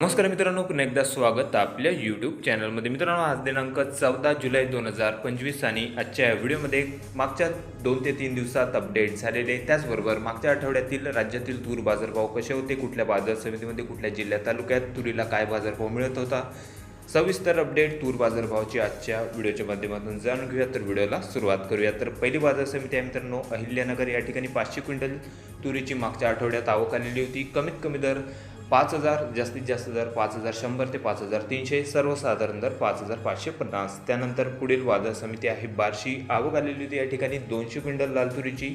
नमस्कार मित्रांनो पुन्हा एकदा स्वागत आपल्या यूट्यूब चॅनलमध्ये मित्रांनो आज दिनांक चौदा जुलै दोन हजार पंचवीस आणि आजच्या या व्हिडिओमध्ये मागच्या दोन ते तीन दिवसात अपडेट झालेले. त्याचबरोबर मागच्या आठवड्यातील राज्यातील तूर बाजारभाव कसे होते कुठल्या बाजार समितीमध्ये कुठल्या जिल्ह्या तालुक्यात तुरीला काय बाजारभाव मिळत होता? सविस्तर अपडेट तूर बाजारभावाची आजच्या व्हिडिओच्या माध्यमातून जाणून घेऊया. तर व्हिडिओला सुरुवात करूया. तर पहिली बाजार समिती आहे मित्रांनो अहिल्यानगर. या ठिकाणी पाचशे क्विंटल तुरीची मागच्या आठवड्यात आवक आलेली होती. कमीत कमी दर पाच हजार जास्तीत जास्त दर पाच हजार शंभर ते पाच हजार तीनशे सर्वसाधारण दर पाच हजार पाचशे पन्नास. त्यानंतर पुढील बाजार समिती आहे बार्शी. आवक आलेली होती या ठिकाणी दोनशे क्विंटल लाल तुरीची.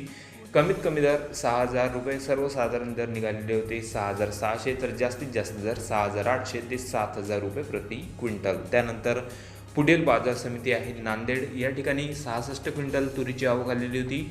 कमीत कमी दर सहा हजार रुपये सर्वसाधारण दर निघालेले होते सहा हजार सहाशे तर जास्तीत जास्त दर सहा हजार आठशे ते सात हजार रुपये प्रति क्विंटल. त्यानंतर पुढील बाजार समिती आहे नांदेड. या ठिकाणी सहासष्ट क्विंटल तुरीची आवक आलेली होती.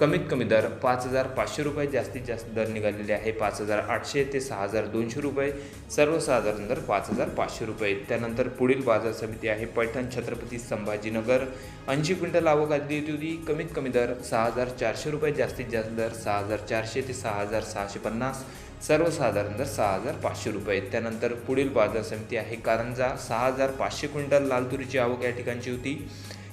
कमीत कमी दर पाच हजार पाचशे रुपये जास्तीत जास्त दर निघालेले आहे पाच हजार आठशे ते सहा हजार दोनशे रुपये सर्वसाधारण दर पाच हजार पाचशे रुपये. त्यानंतर पुढील बाजार समिती आहे पैठण छत्रपती संभाजीनगर. ऐंशी क्विंटल आवक आलेली होती कमीत कमी दर सहा हजार चारशे रुपये जास्तीत जास्त दर सहा हजार चारशे ते सहा हजार सहाशे पन्नास. सर्वसाधारण दर सहा हजार पाचशे रुपये. त्यानंतर पुढील बाजार समिती आहे कारंजा सहा हजार पाचशे क्विंटल लाल तुरीची आवक या ठिकाणची होती.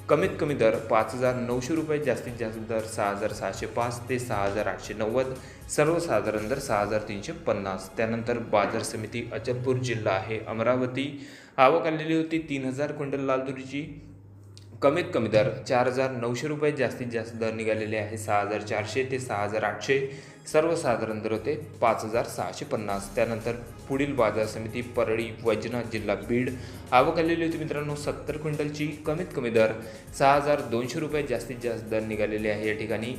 कमीत कमी दर पाच हजार नऊशे रुपये जास्तीत जास्त दर सहा हजार सहाशे पाच ते सहा हजार आठशे नव्वद सर्वसाधारण दर सहा हजार तीनशे पन्नास. त्यानंतर बाजार समिती अचलपूर जिल्हा आहे अमरावती. आवक आलेली होती तीन हजार क्विंटल लाल तुरीची. कमीत कमी दर चार हजार नऊशे रुपये जास्तीत जास्त दर निघालेले आहे. सहा हजार चारशे ते सहा हजार आठशे. सर्वसाधारण दर होते पाच हजार सहाशे पन्नास. त्यानंतर पुढील बाजार समिती परळी वैजनाथ जिल्हा बीड. आवक आलेली होती मित्रांनो सत्तर क्विंटलची. कमीत कमी दर सहा हजार दोनशे रुपये जास्तीत जास्त दर निघालेले आहे या ठिकाणी.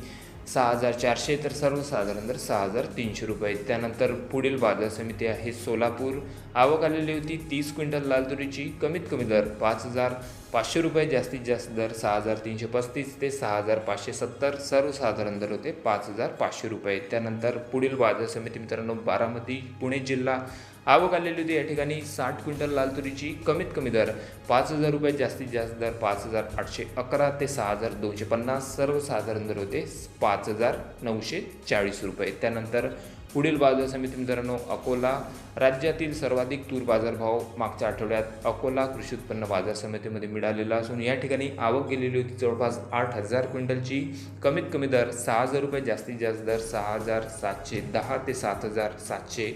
सहा हजार चारशे तर सर्वसाधारण दर सहा हजार तीनशे रुपये. त्यानंतर पुढील बाजार समिती आहे सोलापूर. आवक आलेली होती तीस क्विंटल लाल तुरीची. कमीत कमी दर पाच हजार पाचशे रुपये जास्तीत जास्त दर सहा हजार तीनशे पस्तीस ते सहा हजार पाचशे सत्तर सर्वसाधारण दर होते पाच हजार पाचशे रुपये. त्यानंतर पुढील बाजार समिती मित्रांनो बारामती पुणे जिल्हा. आवक आलेली होती या ठिकाणी साठ क्विंटल लाल तुरीची कमीत कमी दर पाच हजार रुपये जास्तीत जास्त दर पाच हजार आठशे अकरा ते सहा हजार दोनशे पन्नास सर्वसाधारण दर होते पाच हजार नऊशे चाळीस रुपये. त्यानंतर पुढील बाजार समिती मित्रांनो अकोला राज्यातील सर्वाधिक तूर बाजारभाव मागच्या आठवड्यात अकोला कृषी उत्पन्न बाजार समितीमध्ये मिळालेला असून या ठिकाणी आवक गेलेली होती. जवळपास आठ हजार क्विंटलची. कमीत कमी दर सहा हजार रुपये जास्तीत जास्त दर सहा हजार सातशे दहा ते सात हजार सातशे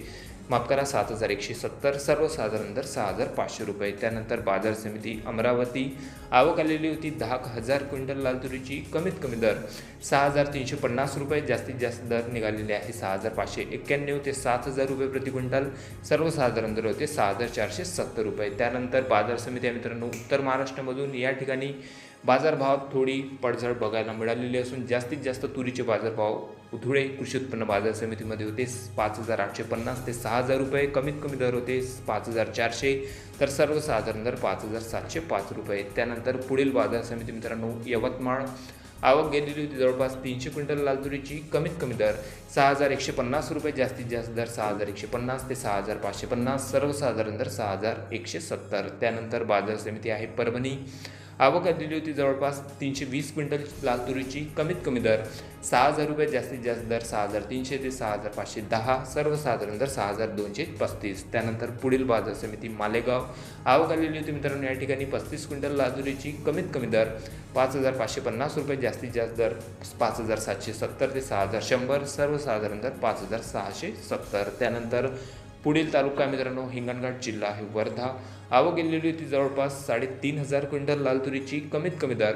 माफ करा सात हजार एकशे सत्तर सर्वसाधारण दर सहा हजार पाचशे रुपये. त्यानंतर बाजार समिती अमरावती. आवक आलेली होती दहा हजार क्विंटल लाल तुरीची. कमीत कमी दर सहा हजार तीनशे पन्नास रुपये. जास्तीत जास्त दर निघालेले आहे सहा हजार पाचशे एक्क्याण्णव ते सात हजार रुपये प्रति क्विंटल. सर्वसाधारण दर होते सहा हजार चारशे सत्तर रुपये. त्यानंतर बाजार समिती आहे मित्रांनो उत्तर महाराष्ट्रामधून. या ठिकाणी बाजारभावात थोडी पडझड बघायला मिळालेली असून जास्तीत जास्त तुरीचे बाजारभाव धुळे कृषी उत्पन्न बाजार समितीमध्ये होते. पाच हजार आठशे पन्नास ते सहा हजार रुपये. कमीत कमी दर होते पाच हजार चारशे. तर सर्वसाधारण दर पाच हजार सातशे पाच रुपये. त्यानंतर पुढील बाजार समिती मित्रांनो यवतमाळ. आवक गेलेली होती जवळपास तीनशे क्विंटल लाल तुरीची. कमीत कमी दर सहा हजार एकशे पन्नास रुपये. जास्तीत जास्त दर सहा हजार एकशे पन्नास ते सहा हजार पाचशे पन्नास. सर्वसाधारण दर सहा हजार एकशे सत्तर. त्यानंतर बाजार समिती आहे परभणी. आवक आलेली होती जवळपास तीनशे वीस क्विंटल लाल तुरीची कमीत कमी दर सहा हजार रुपये जास्तीत जास्त दर सहा हजार तीनशे ते सहा हजार पाचशे दहा सर्वसाधारण दर सहा हजार दोनशे पस्तीस. त्यानंतर पुढील बाजार समिती मालेगाव. आवक आलेली होती मित्रांनो या ठिकाणी पस्तीस क्विंटल लादुरीची कमीत कमी दर पाच हजार पाचशे पन्नास रुपये जास्तीत जास्त दर पाच हजार सातशे सत्तर ते सहा हजार शंभर सर्वसाधारण दर पाच हजार सहाशे सत्तर. त्यानंतर पुढील तालुका मित्रांनो हिंगणघाट जिल्हा आहे वर्धा. आवक गेलेली होती जवळपास साडेतीन हजार क्विंटल लाल तुरीची. कमीत कमी दर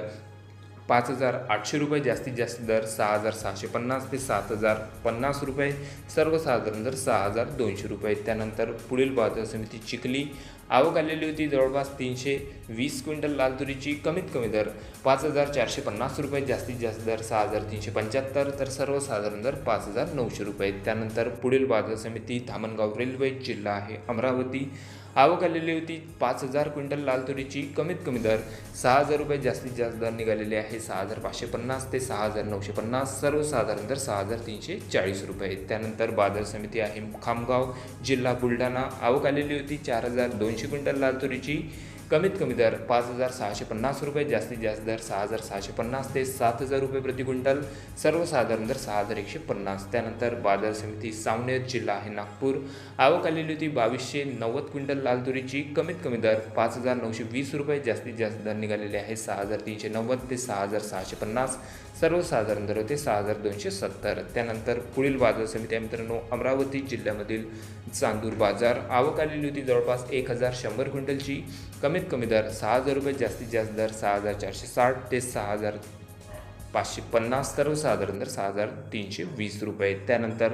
पाच हजार आठशे रुपये जास्तीत जास्त दर सहा हजार सहाशे पन्नास ते सात हजार पन्नास रुपये सर्वसाधारण दर सहा हजार दोनशे रुपये. त्यानंतर पुढील बाजार समिती चिखली. आवक आलेली होती जवळपास तीनशे वीस क्विंटल लाल तुरीची. कमीत कमी दर पाच हजार चारशे पन्नास रुपये जास्तीत जास्त दर सहा हजार तीनशे पंच्याहत्तर तर सर्वसाधारण दर पाच हजार नऊशे रुपये. त्यानंतर पुढील बाजार समिती धामणगाव रेल्वे जिल्हा आहे अमरावती. आवक आलेली होती. पाच हजार क्विंटल लाल तुरीची कमीत कमी दर सहा हजार रुपये जास्तीत जास्त दर निघालेले आहे. सहा हजार पाचशे पन्नास ते सहा हजार नऊशे पन्नास सर्वसाधारण दर सहा हजार तीनशे चाळीस रुपये. त्यानंतर बाजार समिती आहे खामगाव जिल्हा बुलढाणा. आवक आलेली होती चार हजार दोनशे क्विंटल लाल तुरीची. कमीत कमी दर पाच हजार सहाशे पन्नास रुपये जास्तीत जास्त दर सहा हजार सहाशे पन्नास ते सात हजार रुपये प्रति क्विंटल सर्वसाधारण दर सहा हजार एकशे पन्नास. त्यानंतर बाजार समिती सावनेर जिल्हा आहे नागपूर. आवक आलेली होती बावीसशे नव्वद क्विंटल लाल तुरीची. कमीत कमी दर पाच हजार नऊशे वीस रुपये जास्तीत जास्त दर निघालेले आहे सहा हजार तीनशे नव्वद ते सहा हजार सहाशे पन्नास. सर्वसाधारण दर होते सहा हजार दोनशे सत्तर. त्यानंतर पुढील बाजार समिती आहे मित्रांनो अमरावती जिल्ह्यामधील चांदूर बाजार. आवक आलेली होती जवळपास एक हजार शंभर क्विंटलची. कमी कमीत कमी दर सहा हजार रुपये जास्तीत जास्त दर सहा हजार चारशे साठ ते सहा हजार पाचशे पन्नास सर्वसाधारण दर सहा हजार तीनशे वीस रुपये. त्यानंतर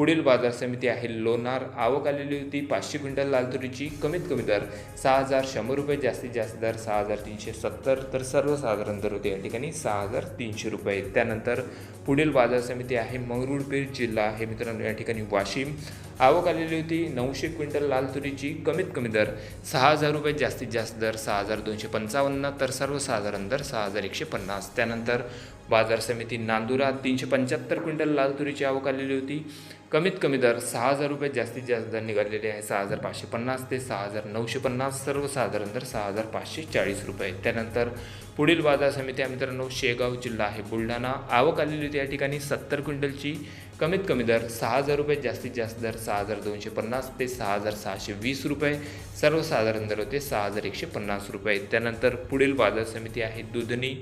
पुढील बाजार समिती आहे लोणार. आवक आलेली होती पाचशे क्विंटल लाल तुरीची. कमीत कमी दर सहा हजार शंभर रुपये जास्तीत जास्त दर सहा हजार तीनशे सत्तर तर सर्वसाधारण दर होते या ठिकाणी सहा हजार तीनशे रुपये. त्यानंतर पुढील बाजार समिती आहे मंगरुळपीर जिल्हा. आहे मित्रांनो या ठिकाणी वाशिम. आवक आलेली होती नऊशे क्विंटल लाल तुरीची. कमीत कमी दर सहा हजार रुपये जास्तीत जास्त दर सहा हजार दोनशे पंचावन्न तर सर्वसाधारण दर सहा हजार एकशे पन्नास. त्यानंतर बाजार समिती नांदुरा तीनशे पंच्याहत्तर क्विंटल लाल तुरीची आवक आलेली होती. कमीत कमी दर सहा हजार रुपये जास्तीत जास्त दर निघालेले आहे. सहा हजार पाचशे पन्नास ते सहा हजार नऊशे पन्नास सर्वसाधारण दर सहा हजार पाचशे चाळीस रुपये. त्यानंतर पुढील बाजार समिती मित्रांनो शेगाव जिल्हा आहे बुलढाणा. आवक आलेली होती या ठिकाणी सत्तर क्विंटलची. कमीत कमी दर सहा हजार रुपये जास्तीत जास्त दर सहा हजार दोनशे पन्नास ते सहा हजार सहाशे वीस रुपये. सर्वसाधारण दर होते सहा हजार एकशे पन्नास रुपये. त्यानंतर पुढील बाजार समिती आहे दुधनी.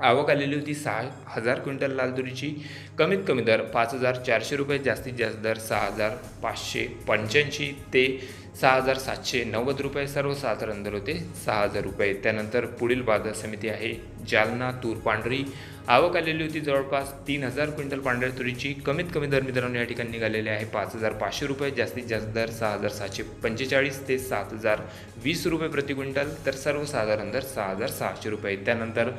आवक आलेली होती सहा हजार क्विंटल लाल तुरीची. कमीत कमी दर पाच हजार चारशे रुपये जास्तीत जास्त दर सहा हजार पाचशे पंच्याऐंशी ते सहा हजार सातशे नव्वद रुपये सर्वसाधारण दर होते सहा हजार रुपये. त्यानंतर पुढील बाजार समिती आहे जालना तूर पांढरी. आवक आलेली होती जवळपास तीन हजार क्विंटल पांढऱ्या तुरीची. कमीत कमी दर मित्रांनो या ठिकाणी निघालेले आहे पाच हजार पाचशे रुपये जास्तीत जास्त दर सहा हजार सातशे पंचेचाळीस ते सात हजार वीस रुपये प्रति क्विंटल तर सर्वसाधारण दर सहा हजार सहाशे रुपये. त्यानंतर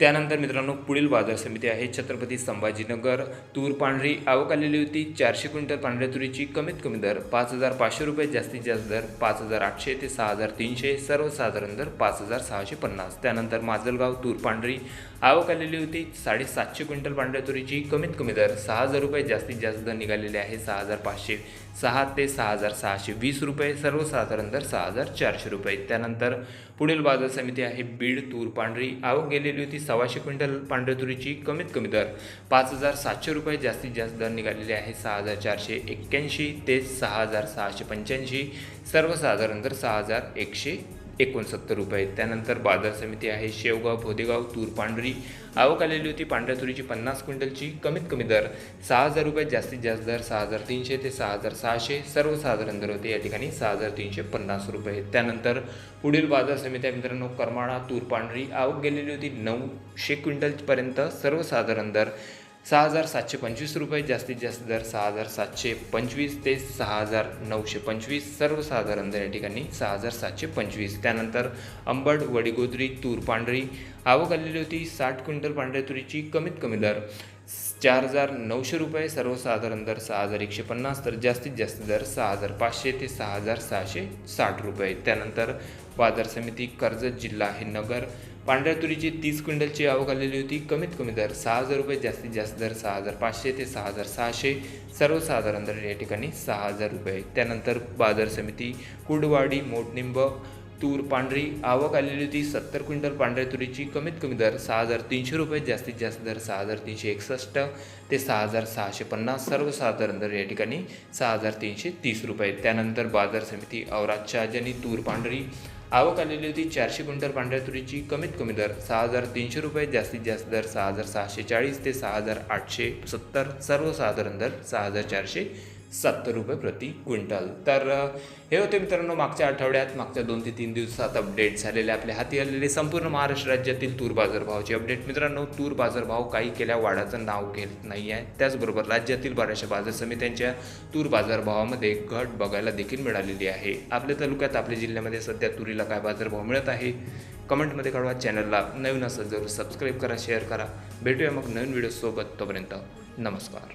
त्यानंतर मित्रांनो पुढील बाजार समिती आहे छत्रपती संभाजीनगर. तूर पांढरी आवक आलेली होती. चारशे क्विंटल पांढऱ्या तुरीची कमीत कमी दर पाच हजार पाचशे रुपये जास्तीत जास्त दर पाच हजार आठशे ते सहा हजार तीनशे सर्वसाधारण दर पाच हजार सहाशे पन्नास. त्यानंतर माजलगाव तूर पांढरी आवक आलेली होती. साडेसातशे क्विंटल पांढऱ्या तुरीची कमीत कमी दर सहा हजार रुपये जास्तीत जास्त दर निघालेले आहे सहा हजार पाचशे सहा ते सहा हजार सहाशे वीस रुपये सर्वसाधारण दर सहा हजार चारशे रुपये. त्यानंतर पुढील बाजार समिती आहे बीड तूर पांढरी आवक गेलेली होती. सव्वाशे क्विंटल पांढऱ्या तुरीची कमीत कमी दर पाच हजार सातशे रुपये जास्तीत जास्त दर निघालेले आहे. सहा हजार चारशे एक्क्याऐंशी ते सहा हजार सहाशे पंच्याऐंशी. सर्वसाधारण दर सहा हजार एकशे एकोणसत्तर रुपये. त्यानंतर बाजार समिती आहे शेवगाव भोदेगाव तूर पांढरी. आवक आलेली होती पांढऱ्या तुरीची पन्नास क्विंटलची. कमीत कमी दर सहा हजार रुपये जास्तीत जास्त दर सहा हजार तीनशे ते सहा हजार सहाशे. सर्वसाधारण दर होते. या ठिकाणी सहा हजार तीनशे पन्नास रुपये. त्यानंतर पुढील बाजार समिती आहे मित्रांनो करमाळा तूर पांढरी. आवक गेलेली होती नऊशे क्विंटलपर्यंत. सर्वसाधारण दर सहा हजार सातशे पंचवीस रुपये जास्तीत जास्त दर सहा हजार सातशे पंचवीस ते सहा हजार नऊशे पंचवीस सर्वसाधारण दर या ठिकाणी सहा हजार सातशे पंचवीस. त्यानंतर अंबड वडीगोदरी तूर पांढरी आवक आलेली होती साठ क्विंटल पांढऱ्या तुरीची कमीत कमी दर चार हजार नऊशे रुपये सर्वसाधारण दर सहा हजार एकशे पन्नास तर जास्तीत जास्त दर सहा हजार पाचशे ते सहा हजार सहाशे साठ रुपये. त्यानंतर बाजार समिती कर्जत जिल्हा हे नगर पांढऱ्या तुरीची तीस क्विंटलची आवक आलेली होती. कमीत कमी दर सहा हजार रुपये जास्तीत जास्त दर सहा हजार पाचशे ते सहा हजार सहाशे. सर्वसाधारण दर या ठिकाणी सहा हजार रुपये. त्यानंतर बाजार समिती कुडवाडी मोठनिंब तूर पांढरी आवक आलेली होती. सत्तर क्विंटल पांढऱ्या तुरीची कमीत कमी दर सहा हजार तीनशे रुपये जास्तीत जास्त दर सहा हजार तीनशे एकसष्ट ते सहा हजार सहाशे पन्नास. सर्वसाधारण दर या ठिकाणी सहा हजार तीनशे तीस रुपये. त्यानंतर बाजार समिती औराद शहाजनी तूर पांढरी आवक आलेली होती चारशे क्विंटल पांढऱ्या तुरीची. कमीत कमी दर सहा हजार तीनशे रुपये जास्तीत जास्त दर सहा हजार सहाशे चाळीस ते सहा हजार आठशे सत्तर सर्वसाधारण दर सहा हजार चारशे सत्तर रुपये प्रति क्विंटल. तर हे होते मित्रांनो मागच्या आठवड्यात मागच्या दोन ते तीन दिवसात अपडेट झालेले आपल्या हाती आलेले संपूर्ण महाराष्ट्र राज्यातील तूर बाजारभावाचे अपडेट मित्रांनो तूर बाजारभाव काही केल्या वाढाचं नाव घेत नाही आहे त्याचबरोबर राज्यातील बऱ्याचशा बाजार समित्यांच्या तूर बाजारभावामध्ये घट बघायला देखील मिळालेली आहे. आपल्या तालुक्यात आपल्या जिल्ह्यामध्ये सध्या तुरीला काय बाजारभाव मिळत आहे? कमेंटमध्ये कळवा. चॅनलला नवीन असेल जरूर सबस्क्राईब करा शेअर करा. भेटूया मग नवीन व्हिडिओसोबत तोपर्यंत नमस्कार.